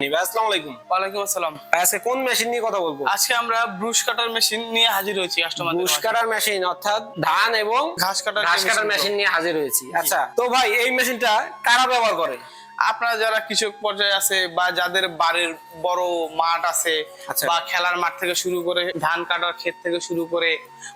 আসসালামু আলাইকুম। ওয়ালাইকুম আসসালাম। আজকে কোন মেশিন নিয়ে কথা বলব? আজকে আমরা ব্রুশ কাটার মেশিন নিয়ে হাজির হয়েছি কাস্টমার বুশ কাটার মেশিন অর্থাৎ ধান এবং ঘাস কাটার ঘাস কাটার মেশিন নিয়ে হাজির হয়েছি। আচ্ছা তো ভাই এই মেশিনটা কারা ব্যবহার করে? আপনারা যারা কৃষক পর্যায়ে আছে বা যাদের বাড়ির বড় মাঠ আছে আচ্ছা। বা খেলার মাঠ থেকে শুরু করে ধান কাটার ক্ষেত থেকে শুরু করে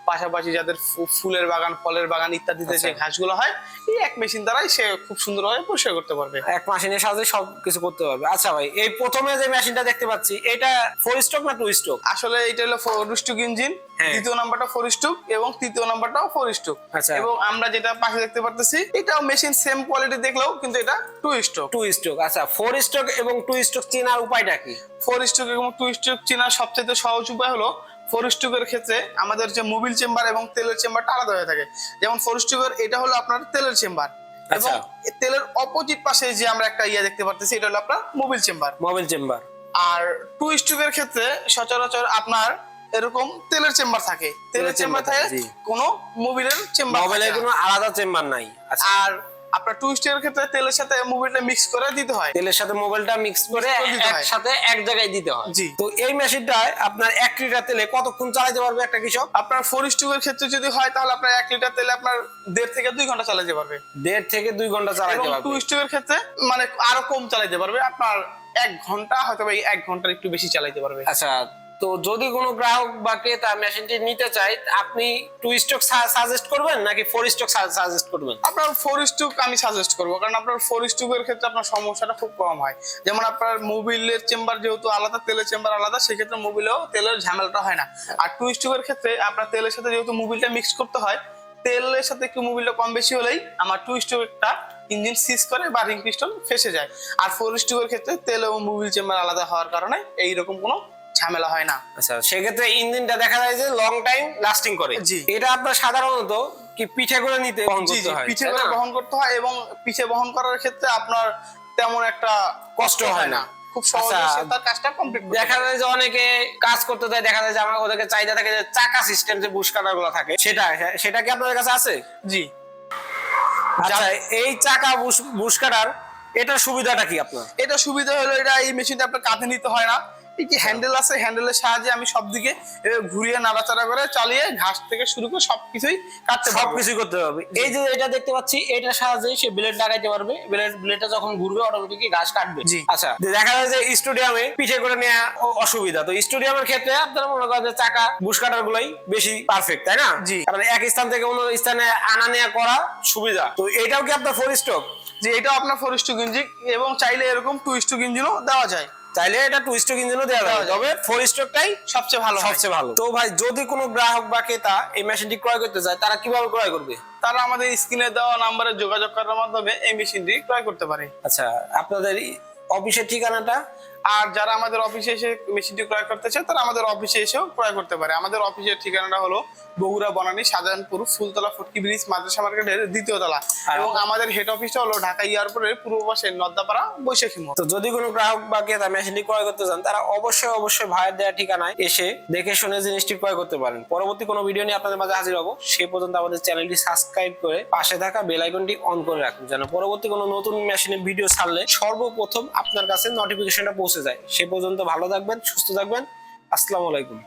পাশাপাশি যাদের ফুলের বাগান ফলের বাগান ইত্যাদিতে আচ্ছা। যে ঘাসগুলো হয় এই এক মেশিন দ্বারাই সে খুব সুন্দরভাবে পরিষ্কার করতে পারবে এক মেশিনের সাহায্যে সব কিছু করতে পারবে আচ্ছা ভাই এই প্রথমে যে মেশিনটা দেখতে পাচ্ছি এটা ফোর স্ট্রোক না টু স্ট্রোক আসলে এটা হলো ফোর স্টুক ইঞ্জিন। দ্বিতীয় নাম্বারটা ফোর স্টুক এবং তৃতীয় নাম্বারটাও ফোর স্টুক আচ্ছা। এবং আমরা যেটা পাশে দেখতে পারতেছি এটাও মেশিন সেম কোয়ালিটি দেখলেও কিন্তু এটা টু স্ট্রোক টু স্ট্রোক আচ্ছা ফোর স্ট্রোক এবং টু স্ট্রোক চেনার উপায়টা কি? ফোর স্ট্রোক এবং টু স্ট্রোক চেনার সবচেয়ে সহজ উপায় হলো ফোর স্ট্রোকের ক্ষেত্রে আমাদের যে মোবিল চেম্বার এবং তেলের চেম্বারটা আলাদা হয়ে থাকে। যেমন ফোর স্ট্রোকের এটা হলো আপনার তেলের চেম্বার এবং। তেলের অপোজিট পাশে যে আমরা একটা ইয়া দেখতে পারতেছি এটা হলো আপনার মোবিল চেম্বার মোবাইল চেম্বার আর টু স্ট্রোকের ক্ষেত্রে সচরাচর আপনার এরকম তেলের চেম্বার থাকে। তেলের চেম্বার থাকে, কোনো মোবিলের চেম্বার মোবাইলের কোনো আলাদা চেম্বার নাই। আচ্ছা। আর আপনার টু স্ট্রোকের ক্ষেত্রে তেলের সাথে মোবিলটা মিক্স করে দিতে হয়। তেলের সাথে মোবাইলটা মিক্স করে। একসাথে এক জায়গায় দিতে হয়। জি। তো এই মেশিনটায় আপনার এক লিটার তেলে কতক্ষণ চালাতে পারবে একটা কৃষক? আপনার ফোর স্ট্রোকের ক্ষেত্রে যদি হয় তাহলে আপনার এক লিটার তেলে আপনার দেড় থেকে দুই ঘণ্টা চালাতে পারবে। দেড় থেকে দুই ঘণ্টা চালাতে টু পারবে। স্ট্রোকের ক্ষেত্রে মানে আরও কম চালাতে পারবে। আপনার এক ঘণ্টা হয়তো এক ঘণ্টার একটু বেশি চালাতে পারবে। আচ্ছা তো যদি কোনো গ্রাহক বা ক্রেতা মেশিনটি নিতে চায়, আপনি টু স্ট্রোক সাজেস্ট করবেন নাকি ফোর স্ট্রোক সাজেস্ট করবেন? আপনার ফোর স্ট্রোক আমি সাজেস্ট করব, কারণ আপনার ফোর স্ট্রোকের ক্ষেত্রে আপনার সমস্যাটা খুব কম হয়। যেমন আপনার মোবিলের চেম্বার যেহেতু আলাদা, তেলের চেম্বার আলাদা, সেক্ষেত্রে মোবিলেও তেলের ঝামেলাটা হয় না। আর টু স্ট্রোকের ক্ষেত্রে আপনার তেলের সাথে যেহেতু মোবিলটা মিক্স করতে হয়, তেলের সাথে একটু মোবিলটা কম বেশি হলেই আমার টু স্ট্রোকটা ইঞ্জিন সিজ করে বা রিং পিস্টন ফেসে যায়। আর ফোর স্ট্রোকের ক্ষেত্রে তেল এবং মোবিল চেম্বার আলাদা হওয়ার কারণে এইরকম কোনো ঝামেলা হয় না। আচ্ছা সেক্ষেত্রে ইঞ্জিনটা দেখা যায় যে লং টাইম লাস্টিং করে। এটা আপনার সাধারণত কি পিঠে করে নিতে বহন করতে হয় পিঠে করে বহন করতে হয় এবং পিঠে বহন করার ক্ষেত্রে আপনার তেমন একটা কষ্ট হয় না। খুব সহজে আচ্ছা, তার কাজটা কমপ্লিট দেখা যায় যে অনেকে কাজ করতে দেয় দেখা যায় যে আমার ওদেরকে চাহিদা থাকে যে চাকা সিস্টেম যে বুশ কাটারগুলো থাকে সেটা সেটা কি আপনাদের কাছে আছে? জি। আচ্ছা এই চাকা বুশ বুশ কাটার এটার সুবিধাটা কি আপনার? এটা সুবিধা হলো এটা এই মেশিনটা আপনার কাঁধে নিতে হয় না। এই যে হ্যান্ডেল আছে হ্যান্ডেলের সাহায্যে আমি সব দিকে ঘুরিয়ে নাড়াচাড়া করে চালিয়ে ঘাস থেকে শুরু করে সবকিছুই কাটতে পারব। সবকিছু করতে পারবে। এই যে এটা দেখতে পাচ্ছি এটার সাহায্যে সে ব্লেড লাগাইতে পারবে। ব্লেড ব্লেডটা যখন ঘুরবে অটোমেটিকই ঘাস কাটবে। জি। আচ্ছা। দেখা যায় যে স্টেডিয়ামে পিঠে করে নেওয়া অসুবিধা। তো স্টেডিয়ামের ক্ষেত্রে আপনারা মনে করেন যে চাকা বুশ কাটার গুলাই বেশি পারফেক্ট তাই না? জি। কারণ এক স্থান থেকে অন্য স্থানে আনা নেওয়া করা সুবিধা। তো এটাও কি আপনার ফোর স্টক যে এটাও আপনার ফোর স্টুক ইঞ্জিন এবং চাইলে এরকম টু স্টুক ইঞ্জিনও দেওয়া যায়। চাইলে এটা টু স্ট্রোক ইঞ্জিনও দেওয়া যাবে। তবে ফোর স্ট্রোকটাই সবচেয়ে ভালো সবচেয়ে ভালো। তো ভাই যদি কোনো গ্রাহক বা ক্রেতা এই মেশিনটি ক্রয় করতে চায় তারা কীভাবে ক্রয় করবে? তারা আমাদের স্ক্রিনে দেওয়া নাম্বারে যোগাযোগ করার মাধ্যমে এই মেশিনটি ক্রয় করতে পারে। আচ্ছা আপনাদের অফিসের ঠিকানাটা আর যারা আমাদের অফিসে এসে মেশিনটি ক্রয় করতে চায় তারা আমাদের অফিসে এসেও ক্রয় করতে পারে। আমাদের অফিসের ঠিকানাটা হলো বগুড়া বনানী শাহজাহানপুর ফুলতলা ফটকি ব্রিজ মাদ্রাসা মার্কেটের দ্বিতীয় তলা। এবং আমাদের হেড অফিসটা হলো ঢাকা এয়ারপোর্টের পূর্ব পাশে নদ্দাপাড়া বৈশাখী মোড়। তো যদি কোনো গ্রাহক বা ক্রেতা মেশিনটি ক্রয় করতে চান তারা অবশ্যই অবশ্যই ভাইয়ের দেওয়া ঠিকানায় এসে দেখে শুনে জিনিসটি ক্রয় করতে পারেন। পরবর্তী কোনো ভিডিও নিয়ে আপনাদের মাঝে হাজির হব। সেই পর্যন্ত আমাদের চ্যানেলটি সাবস্ক্রাইব করে পাশে থাকা বেল আইকনটি অন করে রাখুন যেন পরবর্তী কোনো নতুন মেশিনের ভিডিও ছাড়লে সর্বপ্রথম আপনার কাছে নোটিফিকেশনটা পৌঁছে যায়। সে পর্যন্ত ভালো থাকবেন সুস্থ থাকবেন। আসসালামু আলাইকুম।